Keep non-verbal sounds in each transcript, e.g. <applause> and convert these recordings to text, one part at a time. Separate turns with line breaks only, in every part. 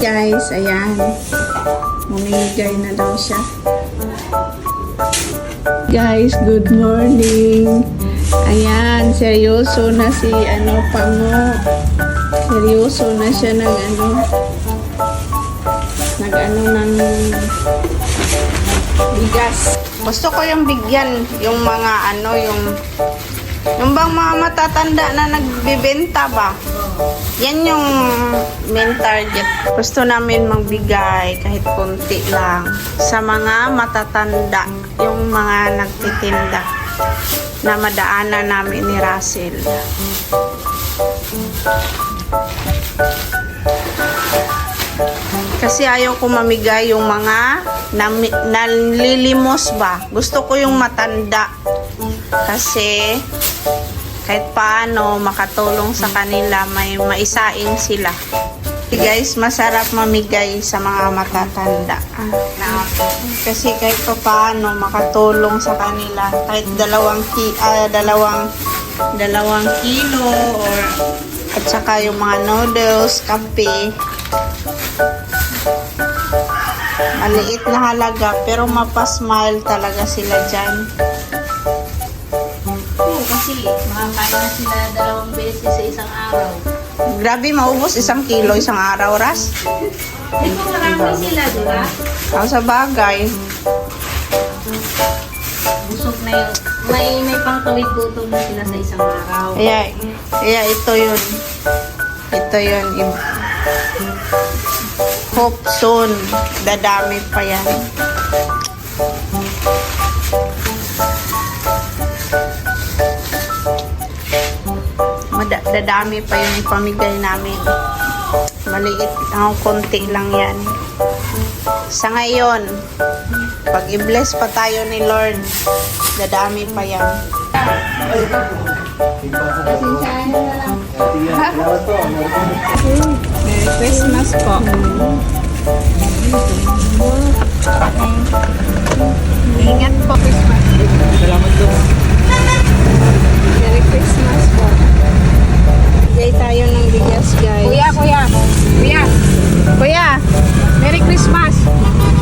Guys, ayan. Mamimigay na daw siya. Guys, good morning. Ayan, seryoso na si ano pango. Seryoso na siya nag ano nag ano ng bigas. Gusto ko yung bigyan yung mga ano yung yung bang mga matatanda na nagbibenta ba? Yan yung main target. Gusto namin magbigay kahit konti lang sa mga matatanda, yung mga nagtitinda na madaanan namin ni Russell. Kasi ayaw ko mamigay yung mga nalilimos ba. Gusto ko yung matanda. Kasi kahit paano makatulong sa kanila, may maisaing sila. Guys, masarap mamigay sa mga matatanda. Kasi kahit pa paano makatulong sa kanila, kahit dalawang ki ah, dalawang dalawang kilo or at saka yung mga noodles, kape. Maliit na halaga pero mapasmile talaga sila dyan.
Kasi makakain na sila dalawang beses sa isang araw.
Grabe, maubos isang kilo isang araw, Ras.
Di ba marami sila, di ba?
Ang sa bagay.
Busog na yun. May, may pangtawid gutom na sila sa isang araw.
Kaya, kaya ito yun. Ito yun. Hope soon. Dadami pa yan. Dadami pa yung ipamigay namin. Maliit ang konti lang yan. Sa ngayon, pag i-bless pa tayo ni Lord, dadami pa yan. Merry Christmas po. Christmas!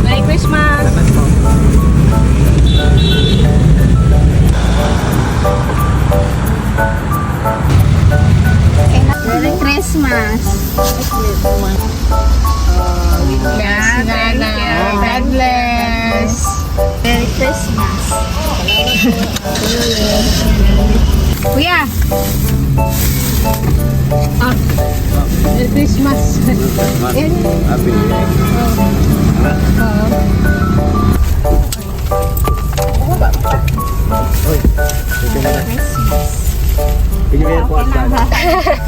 Merry Christmas!
Merry Christmas. God bless!
Merry Christmas.
Kuya! Ah, Merry Christmas! <laughs>
Happy New Year. Uy, ito na. Happy New Year po at